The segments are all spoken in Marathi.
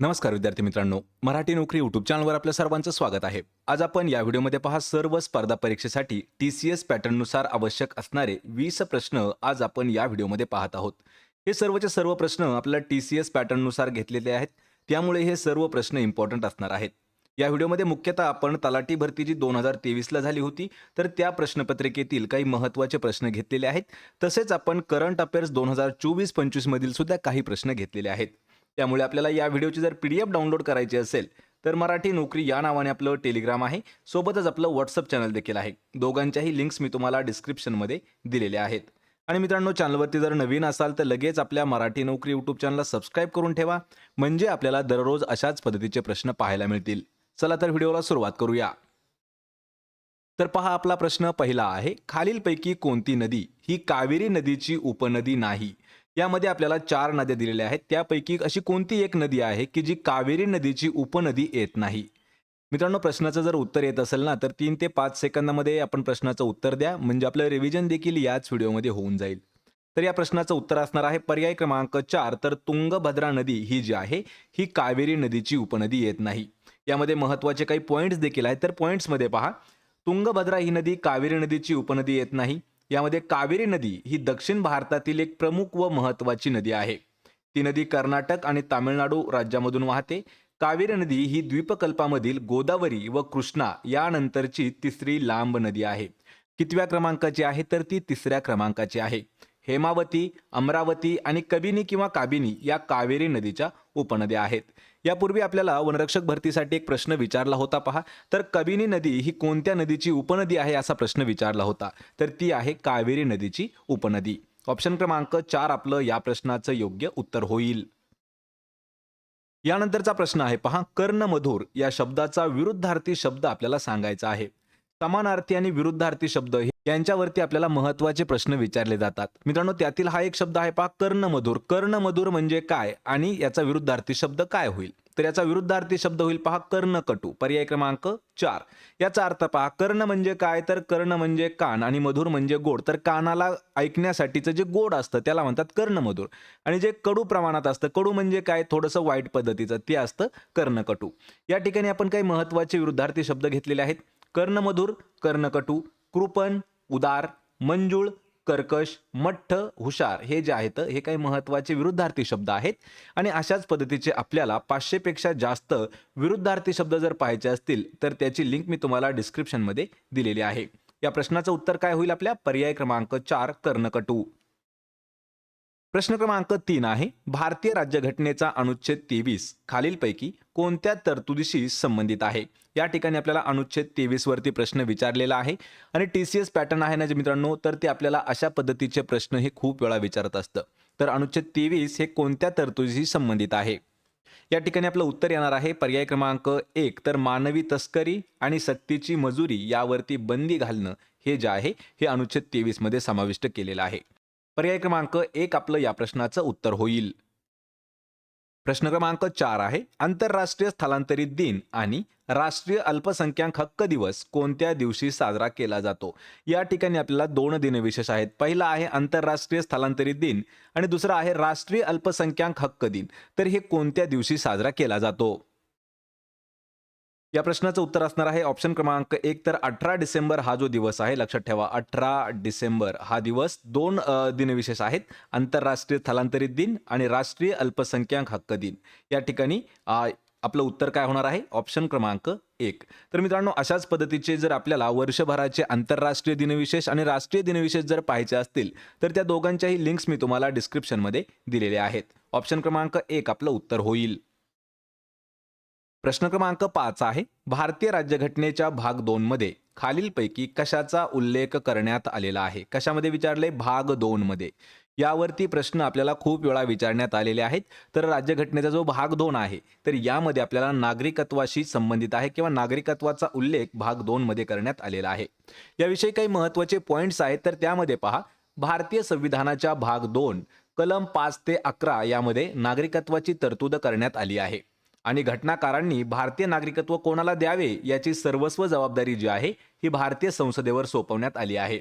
नमस्कार विद्यार्थी मित्रांनो मराठी नोकरी यूट्यूब चॅनलवर आपल्या सर्वांचं स्वागत आहे. आज आपण या व्हिडिओमध्ये पहा सर्व स्पर्धा परीक्षेसाठी टी सी एस पॅटर्ननुसार आवश्यक असणारे वीस प्रश्न आज आपण या व्हिडिओमध्ये पाहत आहोत. हे सर्वचे सर्व प्रश्न आपल्याला टी सी एस पॅटर्ननुसार घेतलेले आहेत. त्यामुळे हे सर्व प्रश्न इम्पॉर्टंट असणार आहेत. या व्हिडिओमध्ये मुख्यतः आपण तलाठी भरती जी दोन हजार तेवीसला झाली होती तर त्या प्रश्नपत्रिकेतील काही महत्त्वाचे प्रश्न घेतलेले आहेत. तसेच आपण करंट अफेअर्स दोन हजार चोवीस पंचवीसमधील सुद्धा काही प्रश्न घेतलेले आहेत. त्यामुळे आपल्याला या व्हिडिओची जर पी डी एफ डाउनलोड करायची असेल तर मराठी नोकरी या नावाने आपलं टेलिग्राम आहे. सोबतच आपलं व्हॉट्सअप चॅनल देखील आहे. दोघांच्याही लिंक्स मी तुम्हाला डिस्क्रिप्शनमध्ये दिलेल्या आहेत. आणि मित्रांनो चॅनलवरती जर नवीन असाल तर लगेच आपल्या मराठी नोकरी यूट्यूब चॅनलला सबस्क्राईब करून ठेवा. म्हणजे आपल्याला दररोज अशाच पद्धतीचे प्रश्न पाहायला मिळतील. चला तर व्हिडिओला सुरुवात करूया. तर पहा आपला प्रश्न पहिला आहे खालीलपैकी कोणती नदी ही कावेरी नदीची उपनदी नाही? यामध्ये आपल्याला चार नद्या दिलेल्या आहेत. त्यापैकी अशी कोणती एक नदी आहे की जी कावेरी नदीची उपनदी येत नाही? मित्रांनो प्रश्नाचं जर उत्तर येत असेल ना तर तीन ते पाच सेकंदामध्ये आपण प्रश्नाचं उत्तर द्या. म्हणजे आपलं रिव्हिजन देखील याच व्हिडिओमध्ये होऊन जाईल. तर या प्रश्नाचं उत्तर असणार आहे पर्याय क्रमांक चार. तर तुंगभद्रा नदी ही जी आहे ही कावेरी नदीची उपनदी येत नाही. यामध्ये महत्त्वाचे काही पॉईंट्स देखील आहेत. तर पॉईंट्समध्ये पहा. तुंगभद्रा ही नदी कावेरी नदीची उपनदी येत नाही. यामध्ये कावेरी नदी ही दक्षिण भारतातील एक प्रमुख व महत्त्वाची नदी आहे. ती नदी कर्नाटक आणि तामिळनाडू राज्यामधून वाहते. कावेरी नदी ही द्वीपकल्पामधील गोदावरी व कृष्णा यानंतरची तिसरी लांब नदी आहे. कितव्या क्रमांकाची आहे तर ती तिसऱ्या क्रमांकाची आहे. हेमावती अमरावती आणि कबिनी किंवा काबिनी या कावेरी नदीच्या उपनद्या आहेत. यापूर्वी आपल्याला वनरक्षक भरतीसाठी एक प्रश्न विचारला होता पहा. तर कबिनी नदी ही कोणत्या नदीची उपनदी आहे असा प्रश्न विचारला होता. तर ती आहे कावेरी नदीची उपनदी. ऑप्शन क्रमांक चार आपलं या प्रश्नाचं योग्य उत्तर होईल. यानंतरचा प्रश्न आहे पहा. कर्णमधुर या शब्दाचा विरुद्धार्थी शब्द आपल्याला सांगायचा आहे. समानार्थी आणि विरुद्धार्थी शब्द हे यांच्यावरती आपल्याला महत्त्वाचे प्रश्न विचारले जातात. मित्रांनो त्यातील हा एक शब्द आहे पहा कर्णमधुर. कर्णमधुर म्हणजे काय आणि याचा विरुद्धार्थी शब्द काय होईल? तर याचा विरुद्धार्थी शब्द होईल पहा कर्णकटू. पर्याय क्रमांक चार. याचा अर्थ पहा कर्ण म्हणजे काय? तर कर्ण म्हणजे कान आणि मधुर म्हणजे गोड. तर कानाला ऐकण्यासाठीचं जे गोड असतं त्याला म्हणतात कर्णमधुर. आणि जे कडू प्रमाणात असतं कडू म्हणजे काय? थोडंसं वाईट पद्धतीचं ते असतं कर्णकटू. या ठिकाणी आपण काही महत्त्वाचे विरुद्धार्थी शब्द घेतलेले आहेत. कर्णमधुर कर्णकटू कृपण उदार मंजूळ कर्कश मठ्ठ हुशार हे जे आहेत हे काही महत्त्वाचे विरुद्धार्थी शब्द आहेत. आणि अशाच पद्धतीचे आपल्याला पाचशेपेक्षा जास्त विरुद्धार्थी शब्द जर पाहायचे असतील तर त्याची लिंक मी तुम्हाला डिस्क्रिप्शनमध्ये दिलेली आहे. या प्रश्नाचं उत्तर काय होईल आपल्या? पर्याय क्रमांक चार कर्णकटू. प्रश्न क्रमांक तीन आहे भारतीय राज्यघटनेचा अनुच्छेद तेवीस खालीलपैकी कोणत्या तरतुदीशी संबंधित आहे? या ठिकाणी आपल्याला अनुच्छेद तेवीस वरती प्रश्न विचारलेला आहे आणि टी सी एस पॅटर्न आहे ना जे मित्रांनो तर ते आपल्याला अशा पद्धतीचे प्रश्न हे खूप वेळा विचारत असतं. तर अनुच्छेद तेवीस हे कोणत्या तरतुदीशी संबंधित आहे? या ठिकाणी आपलं उत्तर येणार आहे पर्याय क्रमांक एक तर मानवी तस्करी आणि सक्तीची मजुरी यावरती बंदी घालणं हे जे आहे हे अनुच्छेद तेवीसमध्ये समाविष्ट केलेलं आहे. पर्याय क्रमांक एक आपलं या प्रश्नाचं उत्तर होईल. प्रश्न क्रमांक चार आहे आंतरराष्ट्रीय स्थलांतरित दिन आणि राष्ट्रीय अल्पसंख्याक हक्क दिवस कोणत्या दिवशी साजरा केला जातो? या ठिकाणी आपल्याला दोन दिनविशेष आहेत. पहिला आहे आंतरराष्ट्रीय स्थलांतरित दिन आणि दुसरा आहे राष्ट्रीय अल्पसंख्याक हक्क दिन. तर हे कोणत्या दिवशी साजरा केला जातो? या प्रश्नाचं उत्तर असणार आहे ऑप्शन क्रमांक एक. तर अठरा डिसेंबर हा जो दिवस आहे लक्षात ठेवा. अठरा डिसेंबर हा दिवस दोन दिनविशेष आहेत. आंतरराष्ट्रीय स्थलांतरित दिन आणि राष्ट्रीय अल्पसंख्याक हक्क दिन. या ठिकाणी आपलं उत्तर काय होणार आहे? ऑप्शन क्रमांक एक. तर मित्रांनो अशाच पद्धतीचे जर आपल्याला वर्षभराचे आंतरराष्ट्रीय दिनविशेष आणि राष्ट्रीय दिनविशेष जर पाहायचे असतील तर त्या दोघांच्याही लिंक्स मी तुम्हाला डिस्क्रिप्शनमध्ये दिलेले आहेत. ऑप्शन क्रमांक एक आपलं उत्तर होईल. प्रश्न क्रमांक पाच आहे. भारतीय राज्यघटनेच्या भाग दोन मध्ये खालीलपैकी कशाचा उल्लेख करण्यात आलेला आहे? कशामध्ये विचारले? भाग दोन मध्ये. यावरती प्रश्न आपल्याला खूप वेळा विचारण्यात आलेले आहेत. तर राज्यघटनेचा जो भाग दोन आहे तर यामध्ये आपल्याला नागरिकत्वाशी संबंधित आहे किंवा नागरिकत्वाचा उल्लेख भाग दोन मध्ये करण्यात आलेला आहे. याविषयी काही महत्त्वाचे पॉईंट्स आहेत तर त्यामध्ये पहा. भारतीय संविधानाच्या भाग दोन कलम पाच ते अकरा यामध्ये नागरिकत्वाची तरतूद करण्यात आली आहे. आणि घटनाकारांनी भारतीय नागरिकत्व कोणाला द्यावे याची सर्वस्व जबाबदारी जी आहे ही भारतीय संसदेवर सोपवण्यात आली आहे.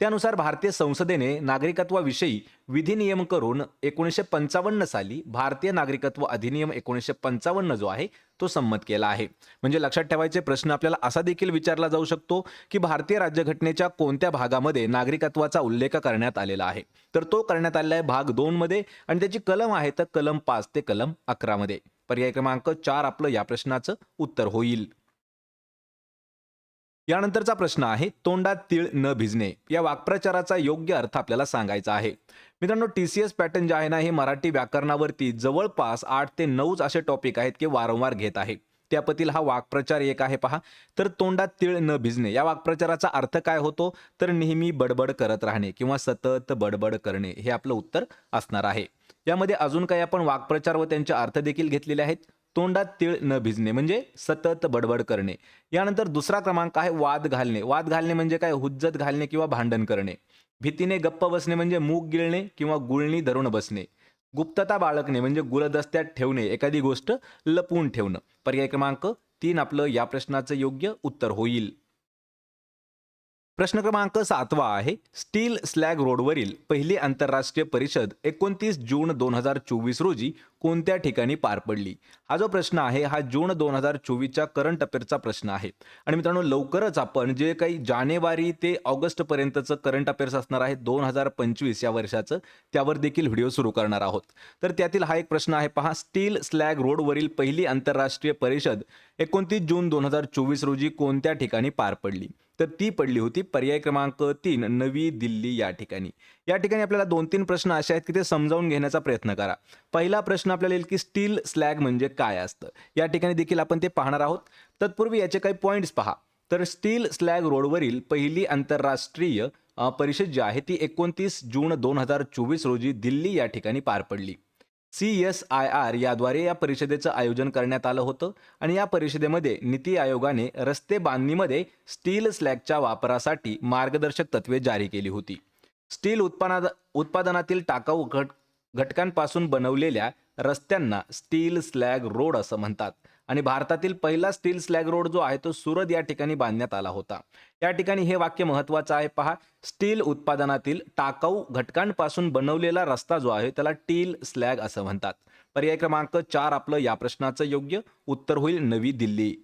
त्यानुसार भारतीय संसदेने नागरिकत्वाविषयी विधिनियम करून एकोणीसशे पंचावन्न साली भारतीय नागरिकत्व अधिनियम एकोणीसशे पंचावन्न जो आहे तो संमत केला आहे. म्हणजे लक्षात ठेवायचे प्रश्न आपल्याला असा देखील विचारला जाऊ शकतो की भारतीय राज्यघटनेच्या कोणत्या भागामध्ये नागरिकत्वाचा उल्लेख करण्यात आलेला आहे? तर तो करण्यात आलेला आहे भाग दोनमध्ये आणि त्याची कलम आहे तर कलम पाच ते कलम अकरामध्ये. पर्याय क्रमांक चार आपलं या प्रश्नाचं उत्तर होईल. यानंतरचा प्रश्न आहे तोंडात तीळ न भिजणे. या वाक्प्रचाराचा योग्य अर्थ आपल्याला सांगायचा आहे. मित्रांनो टी सी एस पॅटर्न जे आहे ना हे मराठी व्याकरणावरती जवळपास आठ ते नऊच असे टॉपिक आहेत की वारंवार घेत आहे. त्यापतील हा वाक्प्रचार एक आहे पहा. तर तोंडात तीळ न भिजणे या वाक्प्रचाराचा अर्थ काय होतो? तर नेहमी बडबड करत राहणे किंवा सतत बडबड करणे हे आपलं उत्तर असणार आहे. यामध्ये अजून काही आपण वाक्प्रचार व त्यांचे अर्थ देखील घेतलेले आहेत. तोंडात तीळ न भिजणे म्हणजे सतत बडबड करणे. यानंतर दुसरा क्रमांक आहे वाद घालणे. वाद घालणे म्हणजे काय? हुज्जत घालणे किंवा भांडण करणे. भीतीने गप्प बसणे म्हणजे मूग गिळणे किंवा गुळणी धरून बसणे. गुप्तता बाळगणे म्हणजे गुलदस्त्यात ठेवणे. एखादी गोष्ट लपवून ठेवणं. पर्याय क्रमांक तीन आपलं या प्रश्नाचं योग्य उत्तर होईल. प्रश्न क्रमांक सातवा आहे. स्टील स्लॅग रोडवरील पहिली आंतरराष्ट्रीय परिषद एकोणतीस जून दोन हजार चोवीस रोजी कोणत्या ठिकाणी पार पडली? हा जो प्रश्न आहे हा जून दोन हजार चोवीसच्या करंट अफेअरचा प्रश्न आहे. आणि मित्रांनो लवकरच आपण जे काही जानेवारी ते ऑगस्ट पर्यंतचं करंट अफेअर्स असणार आहे दोन हजार पंचवीस या वर्षाचं त्यावर देखील व्हिडिओ सुरू करणार आहोत. तर त्यातील हा एक प्रश्न आहे पहा. स्टील स्लॅग रोडवरील पहिली आंतरराष्ट्रीय परिषद एकोणतीस जून दोन हजार चोवीस रोजी कोणत्या ठिकाणी पार पडली? तर ती पडली होती. पर्याय क्रमांक तीन नवी दिल्ली या ठिकाणी. या ठिकाणी आपल्याला दोन तीन प्रश्न असे आहेत की ते समजावून घेण्याचा प्रयत्न करा. पहिला प्रश्न आपल्याला येईल की स्टील स्लॅग म्हणजे काय असतं? या ठिकाणी देखील आपण ते पाहणार आहोत. तत्पूर्वी याचे काही पॉईंट्स पहा. तर स्टील स्लॅग रोडवरील पहिली आंतरराष्ट्रीय परिषद जी आहे ती एकोणतीस जून दोन हजार चोवीस रोजी दिल्ली या ठिकाणी पार पडली. सी एस आय आर याद्वारे या परिषदेचं आयोजन करण्यात आलं होतं आणि या परिषदेमध्ये नीती आयोगाने रस्ते बांधणीमध्ये स्टील स्लॅगच्या वापरासाठी मार्गदर्शक तत्वे जारी केली होती. स्टील उत्पादना उत्पादनातील टाकाऊ घट घटकांपासून बनवलेल्या रस्त्यांना स्टील स्लॅग रोड असं म्हणतात. आणि भारतातील पहिला स्टील स्लॅग रोड जो आहे तो सुरत या ठिकाणी बांधण्यात आला होता. या ठिकाणी हे वाक्य महत्वाचं आहे. पहा स्टील उत्पादनातील टाकाऊ घटकांपासून बनवलेला रस्ता जो आहे त्याला टील स्लॅग असं म्हणतात. पर्याय क्रमांक चार आपलं या प्रश्नाचं योग्य उत्तर होईल नवी दिल्ली.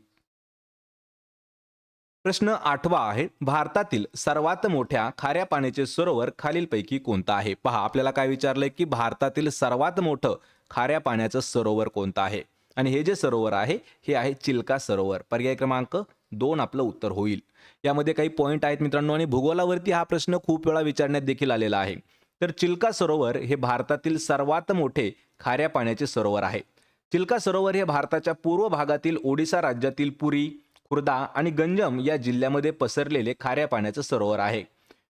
प्रश्न आठवा आहे भारतातील सर्वात मोठ्या खाऱ्या पाण्याचे सरोवर खालीलपैकी कोणतं आहे? पहा आपल्याला काय विचारलंय की भारतातील सर्वात मोठं खाऱ्या पाण्याचं सरोवर कोणतं आहे? आणि हे जे सरोवर आहे हे आहे चिल्का सरोवर. पर्याय क्रमांक दोन आपलं उत्तर होईल. यामध्ये काही पॉईंट आहेत मित्रांनो आणि भूगोलावरती हा प्रश्न खूप वेळा विचारण्यात देखील आलेला आहे. तर चिल्का सरोवर हे भारतातील सर्वात मोठे खाऱ्या पाण्याचे सरोवर आहे. चिल्का सरोवर हे भारताच्या पूर्व भागातील ओडिसा राज्यातील पुरी खुर्दा आणि गंजम या जिल्ह्यामध्ये पसरलेले खाऱ्या पाण्याचं सरोवर आहे.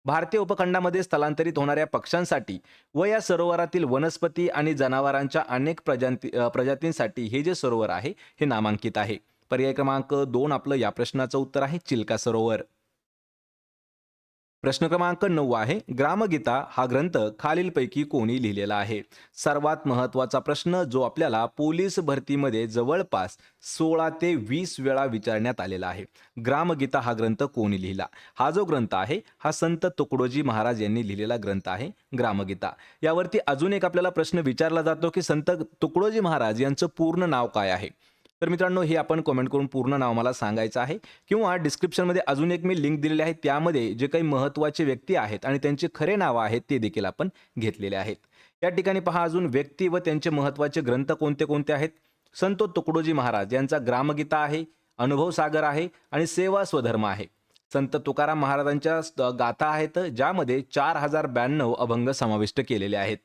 भारतीय उपखंडामध्ये स्थलांतरित होणाऱ्या पक्ष्यांसाठी व या सरोवरातील वनस्पती आणि जनावरांच्या अनेक प्रजाती प्रजातींसाठी हे जे सरोवर आहे हे नामांकित आहे. पर्याय क्रमांक दोन आपलं या प्रश्नाचं उत्तर आहे चिल्का सरोवर. प्रश्न क्रमांक नऊ आहे. ग्रामगीता हा ग्रंथ खालीलपैकी कोणी लिहिलेला आहे. सर्वात महत्त्वाचा प्रश्न जो आपल्याला पोलीस भरतीमध्ये जवळपास सोळा ते वीस वेळा विचारण्यात आलेला आहे. ग्रामगीता हा ग्रंथ कोणी लिहिला? हा जो ग्रंथ आहे हा संत तुकडोजी महाराज यांनी लिहिलेला ग्रंथ आहे ग्रामगीता. यावरती अजून एक आपल्याला प्रश्न विचारला जातो की संत तुकडोजी महाराज यांचं पूर्ण नाव काय आहे? तर मित्रांनो हे आपण कमेंट करून पूर्ण नाव मला सांगायचं आहे. किंवा डिस्क्रिप्शनमध्ये अजून एक मी लिंक दिलेली आहे. त्यामध्ये जे काही महत्त्वाचे व्यक्ती आहेत आणि त्यांचे खरे नावं आहेत ते देखील आपण घेतलेले आहेत. या ठिकाणी पहा अजून व्यक्ती व त्यांचे महत्त्वाचे ग्रंथ कोणते कोणते आहेत? संत तुकडोजी महाराज यांचा ग्रामगीता आहे अनुभव सागर आहे आणि सेवा स्वधर्म आहे. संत तुकाराम महाराजांच्या गाथा आहेत ज्यामध्ये चार हजार ब्याण्णव अभंग समाविष्ट केलेले आहेत.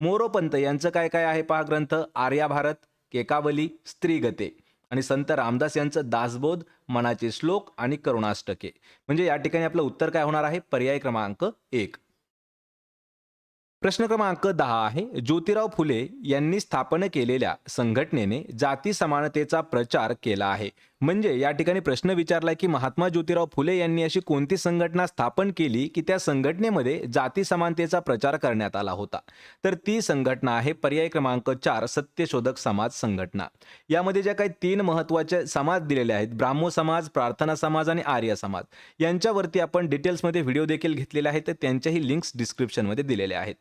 मोरोपंत यांचं काय काय आहे पहा ग्रंथ? आर्याभारत केकावली स्त्रीगते आणि संत रामदास यांचं दासबोध मनाचे श्लोक आणि करुणाष्टके. म्हणजे या ठिकाणी आपलं उत्तर काय होणार आहे? पर्याय क्रमांक एक. प्रश्न क्रमांक दहा आहे. ज्योतिराव फुले यांनी स्थापन केलेल्या संघटनेने जाती समानतेचा प्रचार केला आहे. म्हणजे या ठिकाणी प्रश्न विचारलाय की महात्मा ज्योतिराव फुले यांनी अशी कोणती संघटना स्थापन केली की त्या संघटनेमध्ये जाती समानतेचा प्रचार करण्यात आला होता? तर ती संघटना आहे पर्याय क्रमांक चार सत्यशोधक समाज संघटना. यामध्ये ज्या काही तीन महत्त्वाचे समाज दिलेले आहेत ब्राह्मो समाज प्रार्थना समाज आणि आर्य समाज यांच्यावरती आपण डिटेल्समध्ये व्हिडिओ देखील घेतलेले आहेत तर त्यांच्याही लिंक्स डिस्क्रिप्शनमध्ये दिलेल्या आहेत.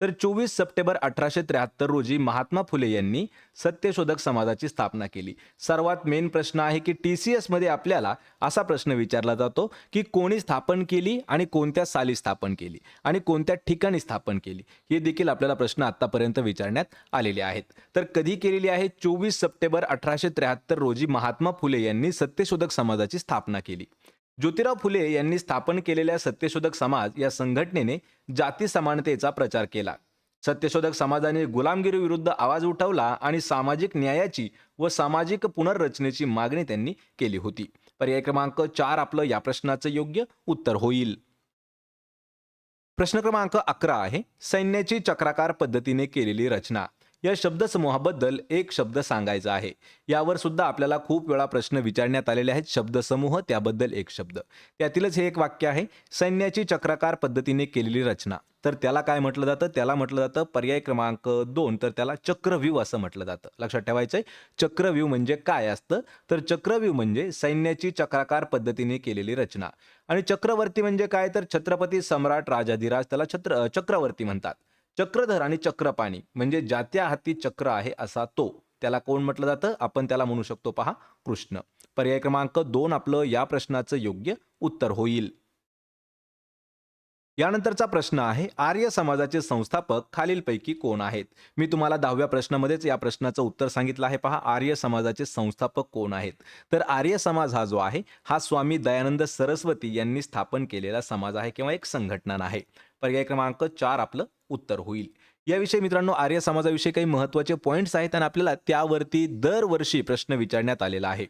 तर चोवीस सप्टेंबर अठराशे त्र्याहत्तर रोजी महात्मा फुले यांनी सत्यशोधक समाजाची स्थापना केली. सर्वात मेन प्रश्न आहे की टी सी एसमध्ये आपल्याला असा प्रश्न विचारला जातो की कोणी स्थापन केली आणि कोणत्या साली स्थापन केली आणि कोणत्या ठिकाणी स्थापन केली? हे देखील आपल्याला प्रश्न आतापर्यंत विचारण्यात आलेले आहेत. तर कधी केलेली आहे? चोवीस सप्टेंबर अठराशे त्र्याहत्तर रोजी महात्मा फुले यांनी सत्यशोधक समाजाची स्थापना केली. ज्योतिराव फुले यांनी स्थापन केलेल्या सत्यशोधक समाज या संघटनेने जाती समानतेचा प्रचार केला. सत्यशोधक समाजाने गुलामगिरी विरुद्ध आवाज उठवला आणि सामाजिक न्यायाची व सामाजिक पुनर्रचनेची मागणी त्यांनी केली होती. पर्याय क्रमांक चार आपलं या प्रश्नाचं योग्य उत्तर होईल. प्रश्न क्रमांक अकरा आहे सैन्याची चक्राकार पद्धतीने केलेली रचना. या शब्दसमूहाबद्दल एक शब्द सांगायचा आहे. यावर सुद्धा आपल्याला खूप वेळा प्रश्न विचारण्यात आलेले आहेत. शब्दसमूह त्याबद्दल एक शब्द. त्यातीलच हे एक वाक्य आहे. सैन्याची चक्राकार पद्धतीने केलेली रचना. तर त्याला काय म्हटलं जातं? त्याला म्हटलं जातं पर्याय क्रमांक दोन. तर त्याला चक्रव्यूह असं म्हटलं जातं. लक्षात ठेवायचं आहे चक्रव्यूह म्हणजे काय असतं? तर चक्रव्यूह म्हणजे सैन्याची चक्राकार पद्धतीने केलेली रचना. आणि चक्रवर्ती म्हणजे काय? तर छत्रपती सम्राट राजाधिराज त्याला छत्र चक्रवर्ती म्हणतात. चक्रधर आणि चक्रपाणी म्हणजे ज्यात्या हाती चक्र आहे असा तो. त्याला कोण म्हटलं जातं? आपण त्याला म्हणू शकतो पहा कृष्ण. पर्याय क्रमांक दोन आपलं या प्रश्नाचं योग्य उत्तर होईल. यानंतरचा प्रश्न आहे आर्य समाजाचे संस्थापक खालीलपैकी कोण आहेत? मी तुम्हाला दहाव्या प्रश्नामध्येच या प्रश्नाचं उत्तर सांगितलं आहे पहा आर्य समाजाचे संस्थापक कोण आहेत? तर आर्य समाज हा जो आहे हा स्वामी दयानंद सरस्वती यांनी स्थापन केलेला समाज आहे किंवा एक संघटना आहे. पर्याय क्रमांक चार आपलं उत्तर होईल. याविषयी मित्रांनो आर्य समाजाविषयी काही महत्त्वाचे पॉईंट्स आहेत आणि आपल्याला त्यावरती दरवर्षी प्रश्न विचारण्यात आलेला आहे.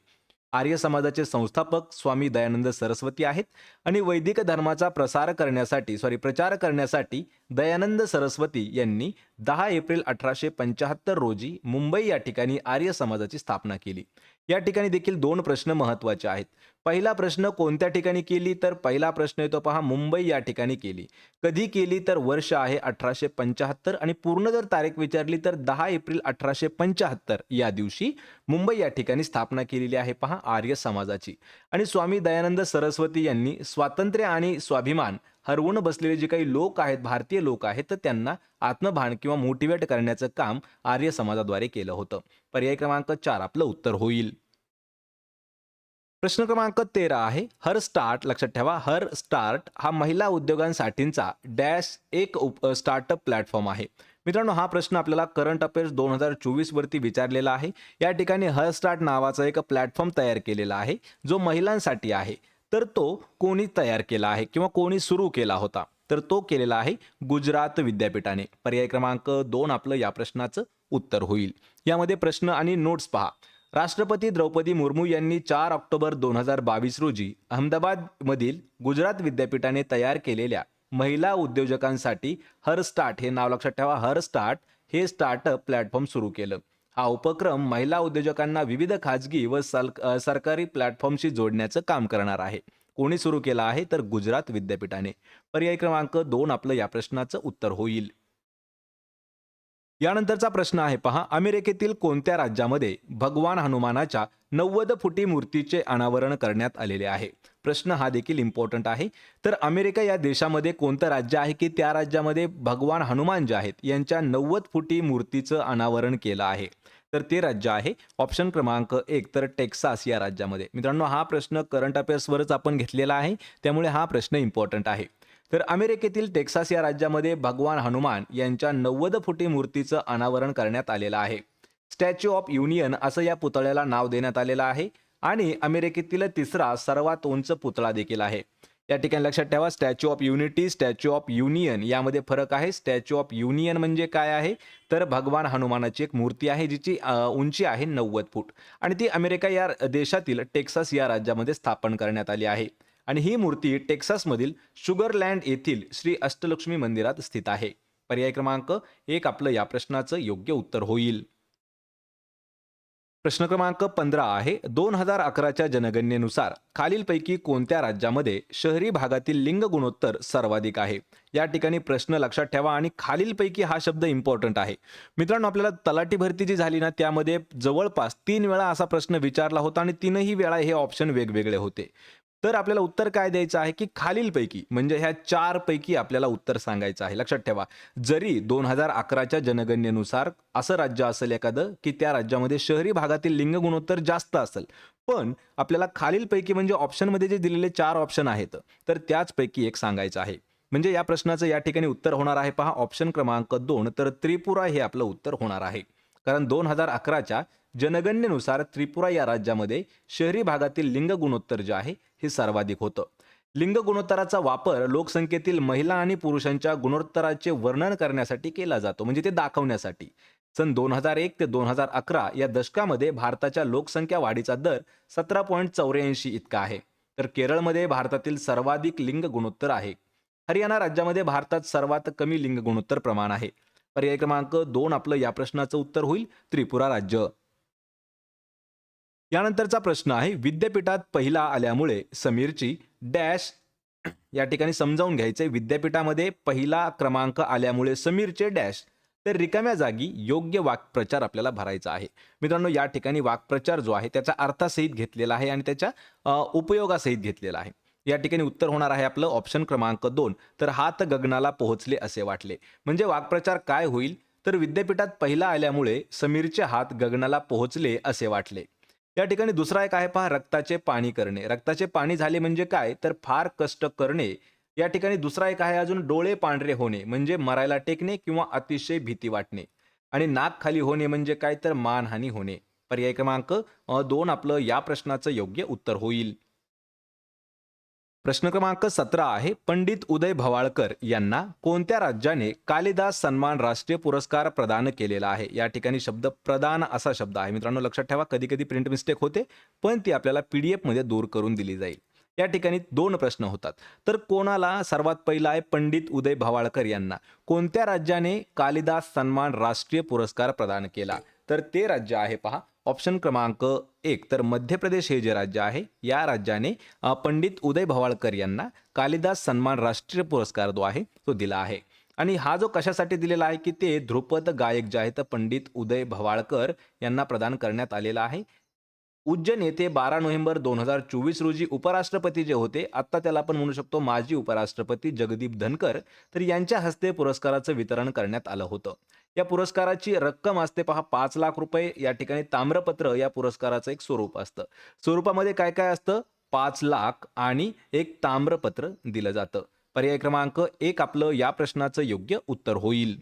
आर्य समाजाचे संस्थापक स्वामी दयानंद सरस्वती आहेत आणि वैदिक धर्माचा प्रसार करण्यासाठी सॉरी प्रचार करण्यासाठी दयानंद सरस्वती यांनी दहा एप्रिल अठराशे पंच्याहत्तर रोजी मुंबई या ठिकाणी आर्य समाजाची स्थापना केली. या ठिकाणी देखील दोन प्रश्न महत्त्वाचे आहेत. पहिला प्रश्न कोणत्या ठिकाणी केली? तर पहिला प्रश्न येतो पहा मुंबई या ठिकाणी केली. कधी केली? तर वर्ष आहे अठराशे पंच्याहत्तर आणि पूर्ण जर तारीख विचारली तर दहा एप्रिल अठराशे पंच्याहत्तर या दिवशी मुंबई या ठिकाणी स्थापना केलेली आहे पहा आर्य समाजाची. आणि स्वामी दयानंद सरस्वती यांनी स्वातंत्र्य आणि स्वाभिमान हरवून बसलेले जे काही लोक आहेत भारतीय लोक आहेत तर त्यांना आत्मभान किंवा मोटिवेट करण्याचं काम आर्य समाजाद्वारे केलं होतं. पर्याय क्रमांक चार आपलं उत्तर होईल. प्रश्न क्रमांक तेरा आहे हर स्टार्ट लक्षात ठेवा हर स्टार्ट हा महिला उद्योगांसाठींचा डॅश एक उप स्टार्टअप प्लॅटफॉर्म आहे. मित्रांनो हा प्रश्न आपल्याला करंट अफेअर्स दोन हजार चोवीस वरती विचारलेला आहे. या ठिकाणी हर स्टार्ट नावाचा एक प्लॅटफॉर्म तयार केलेला आहे जो महिलांसाठी आहे. तर तो कोणी तयार केला आहे किंवा कोणी सुरू केला होता. तर तो केलेला आहे गुजरात विद्यापीठाने. पर्याय क्रमांक दोन आपलं या प्रश्नाचं उत्तर होईल. यामध्ये प्रश्न आणि नोट्स पहा. राष्ट्रपती द्रौपदी मुर्मू यांनी चार ऑक्टोबर दोन हजार बावीस रोजी अहमदाबादमधील गुजरात विद्यापीठाने तयार केलेल्या महिला उद्योजकांसाठी हर स्टार्ट हे नाव लक्षात ठेवा. हर स्टार्ट हे स्टार्टअप प्लॅटफॉर्म सुरू केलं. हा उपक्रम महिला उद्योजकांना विविध खाजगी व सरकारी प्लॅटफॉर्मशी जोडण्याचं काम करणार आहे. कोणी सुरू केला आहे तर गुजरात विद्यापीठाने. पर्याय क्रमांक दोन आपलं या प्रश्नाचं उत्तर होईल. यानंतरचा प्रश्न आहे पहा अमेरिकेतील कोणत्या राज्यामध्ये भगवान हनुमानाच्या नव्वद फुटी मूर्तीचे अनावरण करण्यात आलेले आहे? प्रश्न हा देखील इम्पॉर्टंट आहे. तर अमेरिका या देशामध्ये कोणतं राज्य आहे की त्या राज्यामध्ये भगवान हनुमान जे आहेत यांच्या नव्वद फुटी मूर्तीचं अनावरण केलं आहे. तर ते राज्य आहे ऑप्शन क्रमांक एक तर टेक्सास या राज्यामध्ये. मित्रांनो हा प्रश्न करंट अफेअर्सवरच आपण घेतलेला आहे त्यामुळे हा प्रश्न इम्पॉर्टंट आहे. तर अमेरिकेतील टेक्सास या राज्यामध्ये भगवान हनुमान यांच्या नव्वद फुटी मूर्तीचं अनावरण करण्यात आलेलं आहे. स्टॅच्यू ऑफ युनियन असं या पुतळ्याला नाव देण्यात आलेलं आहे. आणि अमेरिकेतील तिसरा सर्वात उंच पुतळा देखील आहे. या ठिकाणी लक्षात ठेवा statue of unity statue of union यामध्ये फरक आहे. स्टॅच्यू ऑफ युनियन म्हणजे काय आहे? तर भगवान हनुमानाची एक मूर्ती आहे जिची उंची आहे नव्वद फूट. आणि ती अमेरिका या देशातील टेक्सास या राज्यामध्ये स्थापन करण्यात आली आहे. आणि ही मूर्ती टेक्सासमधील शुगरलँड येथील श्री अष्टलक्ष्मी मंदिरात स्थित आहे. पर्याय क्रमांक एक आपलं या प्रश्नाचं योग्य उत्तर होईल. प्रश्न क्रमांक पंधरा आहे. दोन हजार अकराच्या जनगणनेनुसार खालीलपैकी कोणत्या राज्यामध्ये शहरी भागातील लिंग गुणोत्तर सर्वाधिक आहे? या ठिकाणी प्रश्न लक्षात ठेवा आणि खालीलपैकी हा शब्द इम्पॉर्टंट आहे. मित्रांनो आपल्याला तलाठी भरती जी झाली ना त्यामध्ये जवळपास तीन वेळा असा प्रश्न विचारला होता आणि तीनही वेळा हे ऑप्शन वेगवेगळे होते. तर आपल्याला उत्तर काय द्यायचं आहे की खालीलपैकी म्हणजे ह्या चार पैकी आपल्याला उत्तर सांगायचं आहे. लक्षात ठेवा. जरी दोन हजार अकराच्या जनगणनेनुसार असं राज्य असेल एखादं की त्या राज्यामध्ये शहरी भागातील लिंग गुणोत्तर जास्त असेल. पण आपल्याला खालीलपैकी म्हणजे ऑप्शनमध्ये जे दिलेले चार ऑप्शन आहेत तर त्याचपैकी एक सांगायचं आहे. म्हणजे या प्रश्नाचं या ठिकाणी उत्तर होणार आहे. पहा ऑप्शन क्रमांक दोन तर त्रिपुरा हे आपलं उत्तर होणार आहे. कारण दोन हजार अकराच्या जनगणनेनुसार त्रिपुरा या राज्यामध्ये शहरी भागातील लिंग गुणोत्तर जे आहे हे सर्वाधिक होतं. लिंग गुणोत्तराचा वापर लोकसंख्येतील महिला आणि पुरुषांच्या गुणोत्तराचे वर्णन करण्यासाठी केला जातो म्हणजे ते दाखवण्यासाठी. सन दोन हजार एक ते दोन हजार अकरा या दशकामध्ये भारताच्या लोकसंख्या वाढीचा दर सतरा पॉईंट चौऱ्याऐंशी इतका आहे. तर केरळमध्ये भारतातील सर्वाधिक लिंग गुणोत्तर आहे. हरियाणा राज्यामध्ये भारतात सर्वात कमी लिंग गुणोत्तर प्रमाण आहे. पर्याय क्रमांक दोन आपलं या प्रश्नाचं उत्तर होईल. त्रिपुरा राज्य. यानंतरचा प्रश्न आहे विद्यापीठात पहिला आल्यामुळे समीरची डॅश या ठिकाणी समजावून घ्यायचंय. विद्यापीठामध्ये पहिला क्रमांक आल्यामुळे समीरचे डॅश. तर रिकाम्या जागी योग्य वाक्प्रचार आपल्याला भरायचा आहे. मित्रांनो या ठिकाणी वाक्प्रचार जो आहे त्याचा अर्थासहित घेतलेला आहे आणि त्याच्या उपयोगासहित घेतलेला आहे. या ठिकाणी उत्तर होणार आहे आपलं ऑप्शन क्रमांक दोन. तर हात गगनाला पोहोचले असे वाटले. म्हणजे वाक्प्रचार काय होईल? तर विद्यापीठात पहिला आल्यामुळे समीरचे हात गगनाला पोहोचले असे वाटले. या ठिकाणी दुसरा एक आहे पहा रक्ताचे पाणी करणे. रक्ताचे पाणी झाले म्हणजे काय? तर फार कष्ट करणे. या ठिकाणी दुसरा एक आहे अजून डोळे पांढरे होणे. म्हणजे मरायला टेकणे किंवा अतिशय भीती वाटणे. आणि नाक खाली होणे म्हणजे काय? तर मानहानी होणे. पर्याय क्रमांक दोन आपलं या प्रश्नाचं योग्य उत्तर होईल. प्रश्न क्रमांक सतरा आहे. पंडित उदय भवाळकर यांना कोणत्या राज्याने कालिदास सन्मान राष्ट्रीय पुरस्कार प्रदान केलेला आहे? या ठिकाणी शब्द प्रदान असा शब्द आहे. मित्रांनो लक्षात ठेवा कधी कधी प्रिंट मिस्टेक होते पण ती आपल्याला पी डी एफमध्ये दूर करून दिली जाईल. या ठिकाणी दोन प्रश्न होतात. तर कोणाला सर्वात पहिला आहे पंडित उदय भवाळकर यांना? कोणत्या राज्याने कालिदास सन्मान राष्ट्रीय पुरस्कार प्रदान केला? तर ते राज्य आहे पहा. ऑप्शन क्रमांक एक तर मध्य प्रदेश हे जे राज्य आहे या राज्याने पंडित उदय भवाळकर यांना कालिदास सन्मान राष्ट्रीय पुरस्कार जो आहे तो दिला आहे. आणि हा जो कशासाठी दिलेला आहे की ते ध्रुपद गायक जे आहेत पंडित उदय भवाळकर यांना प्रदान करण्यात आलेला आहे. उज्जैन येथे बारा नोव्हेंबर दोन हजार चोवीस रोजी उपराष्ट्रपती जे होते आत्ता त्याला आपण म्हणू शकतो माजी उपराष्ट्रपती जगदीप धनकर तर यांच्या हस्ते पुरस्काराचं वितरण करण्यात आलं होतं. या पुरस्काराची रक्कम असते पहा पाच लाख रुपये. या ठिकाणी ताम्रपत्र या पुरस्काराचं एक स्वरूप असतं. स्वरूपामध्ये काय काय असतं? पाच लाख आणि एक ताम्रपत्र दिलं जातं. पर्याय क्रमांक एक आपलं या प्रश्नाचं योग्य उत्तर होईल.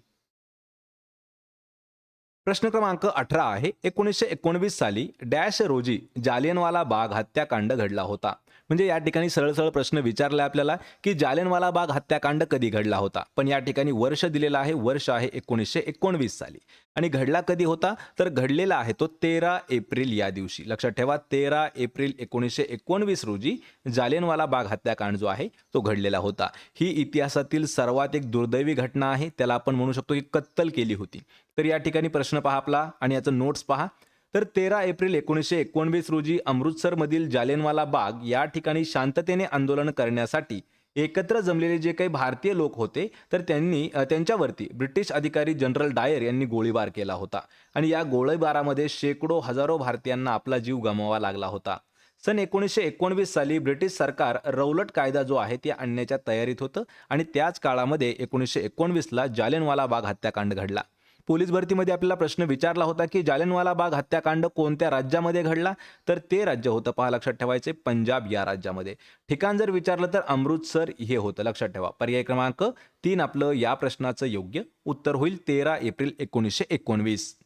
प्रश्न क्रमांक अठरा आहे. एकोणीसशे एकोणवीस साली डॅश रोजी जालियनवाला बाग हत्याकांड घडला होता. म्हणजे या ठिकाणी सरळ सरळ प्रश्न विचारला आपल्याला की जालियनवाला बाग हत्याकांड कधी घडला होता? पण या ठिकाणी वर्ष दिलेलं आहे वर्ष आहे एकोणीसशे एकोणवीस साली. आणि घडला कधी होता? तर घडलेला आहे तो तेरा एप्रिल या दिवशी. लक्षात ठेवा तेरा एप्रिल एकोणीसशे एकोणवीस रोजी जालियनवाला बाग हत्याकांड जो आहे तो घडलेला होता. ही इतिहासातील सर्वात एक दुर्दैवी घटना आहे त्याला आपण म्हणू शकतो की कत्तल केली होती. तर या ठिकाणी प्रश्न पहा आपला आणि याचं नोट्स पहा. तर तेरा एप्रिल एकोणीसशे एकोणवीस रोजी अमृतसरमधील जालेनवाला बाग या ठिकाणी शांततेने आंदोलन करण्यासाठी एकत्र जमलेले जे काही भारतीय लोक होते तर त्यांनी त्यांच्यावरती ब्रिटिश अधिकारी जनरल डायर यांनी गोळीबार केला होता. आणि या गोळीबारामध्ये शेकडो हजारो भारतीयांना आपला जीव गमवावा लागला होता. सन एकोणीसशे एकोणवीस साली ब्रिटिश सरकार रौलट कायदा जो आहे ते आणण्याच्या तयारीत होतं आणि त्याच काळामध्ये एकोणीसशे एकोणवीसला जालेनवाला बाग हत्याकांड घडला. पोलीस भरतीमध्ये आपल्याला प्रश्न विचारला होता की जालियनवाला बाग हत्याकांड कोणत्या राज्यामध्ये घडला? तर ते राज्य होतं पहा लक्षात ठेवायचे पंजाब या राज्यामध्ये. ठिकाण जर विचारलं तर अमृतसर हे होतं. लक्षात ठेवा. पर्याय क्रमांक तीन आपलं या प्रश्नाचं योग्य उत्तर होईल. तेरा एप्रिल एकोणीसशे एकोणवीस.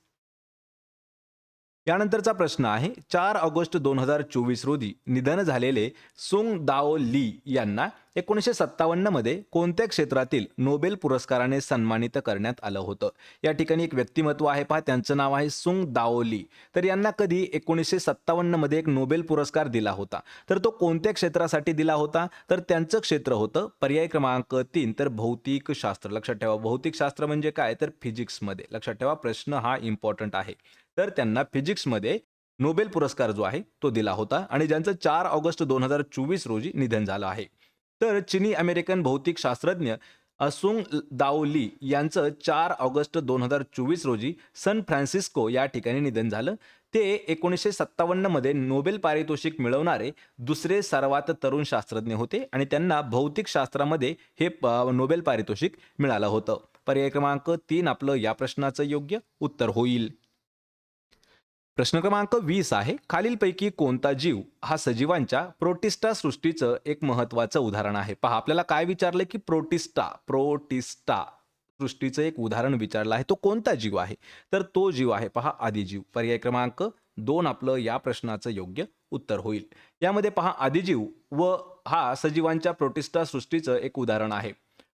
यानंतरचा प्रश्न आहे चार ऑगस्ट दोन हजार चोवीस रोजी निधन झालेले सुंग दाओ ली यांना एकोणीसशे सत्तावन्नमध्ये कोणत्या क्षेत्रातील नोबेल पुरस्काराने सन्मानित करण्यात आलं होतं? या ठिकाणी एक व्यक्तिमत्व आहे पहा त्यांचं नाव आहे सुंग दाओ ली. तर यांना कधी एकोणीसशे सत्तावन्नमध्ये एक नोबेल पुरस्कार दिला होता? तर तो कोणत्या क्षेत्रासाठी दिला होता? तर त्यांचं क्षेत्र होतं पर्याय क्रमांक तीन. तर भौतिक शास्त्र. लक्षात ठेवा भौतिक शास्त्र म्हणजे काय? तर फिजिक्समध्ये. लक्षात ठेवा प्रश्न हा इम्पॉर्टंट आहे. तर त्यांना फिजिक्समध्ये नोबेल पुरस्कार जो आहे तो दिला होता आणि ज्यांचं चार ऑगस्ट दोन हजार चोवीस रोजी निधन झालं आहे. तर चिनी अमेरिकन भौतिक शास्त्रज्ञ असुंग दाओ ली यांचं चार ऑगस्ट दोन हजार चोवीस रोजी सन फ्रान्सिस्को या ठिकाणी निधन झालं. ते एकोणीसशे सत्तावन्नमध्ये नोबेल पारितोषिक मिळवणारे दुसरे सर्वात तरुण शास्त्रज्ञ होते आणि त्यांना भौतिक शास्त्रामध्ये हे प- नोबेल पारितोषिक मिळालं होतं. पर्याय क्रमांक तीन आपलं या प्रश्नाचं योग्य उत्तर होईल. प्रश्न क्रमांक वीस आहे खालीलपैकी कोणता जीव हा सजीवांच्या प्रोटिस्टा सृष्टीचं एक महत्वाचं उदाहरण आहे? पहा आपल्याला काय विचारलं की प्रोटिस्टा प्रोटिस्टा सृष्टीचं एक उदाहरण विचारलं आहे. तो कोणता जीव आहे? तर तो जीव आहे पहा आदिजीव. पर्याय क्रमांक दोन आपलं या प्रश्नाचं योग्य उत्तर होईल. यामध्ये पहा आदिजीव व हा सजीवांच्या प्रोटिस्टा सृष्टीचं एक उदाहरण आहे.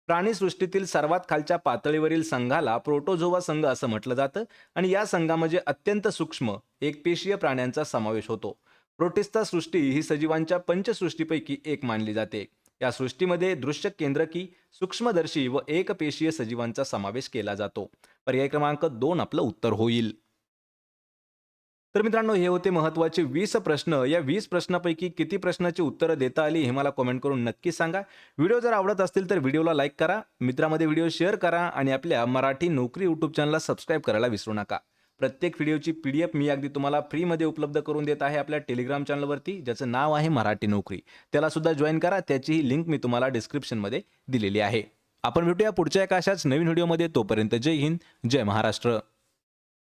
प्राणीसृष्टीतील सर्वात खालच्या पातळीवरील संघाला प्रोटोझोवा संघ असं म्हटलं जातं आणि या संघामध्ये म्हणजे अत्यंत सूक्ष्म एकपेशीय प्राण्यांचा समावेश होतो. प्रोटिस्ता सृष्टी ही सजीवांच्या पंचसृष्टीपैकी एक मानली जाते. या सृष्टीमध्ये दृश्य केंद्रकी सूक्ष्मदर्शी व एकपेशीय सजीवांचा समावेश केला जातो. पर्याय क्रमांक दोन आपलं उत्तर होईल. तर मित्रांनो हे होते महत्त्वाचे वीस प्रश्न. या वीस प्रश्नापैकी किती प्रश्नाची उत्तरं देता आली हे मला कमेंट करून नक्की सांगा. व्हिडिओ जर आवडत असतील तर व्हिडिओला लाईक करा मित्रामध्ये व्हिडिओ शेअर करा आणि आपल्या मराठी नोकरी यूट्यूब चॅनलला सबस्क्राईब करायला विसरू नका. प्रत्येक व्हिडिओची पी डी एफ मी अगदी तुम्हाला फ्रीमध्ये उपलब्ध करून देत आहे आपल्या टेलिग्राम चॅनलवरती ज्याचं नाव आहे मराठी नोकरी. त्यालासुद्धा जॉईन करा त्याचीही लिंक मी तुम्हाला डिस्क्रिप्शनमध्ये दिलेली आहे. आपण भेटूया पुढच्या एका अशाच नवीन व्हिडिओमध्ये तोपर्यंत जय हिंद जय महाराष्ट्र.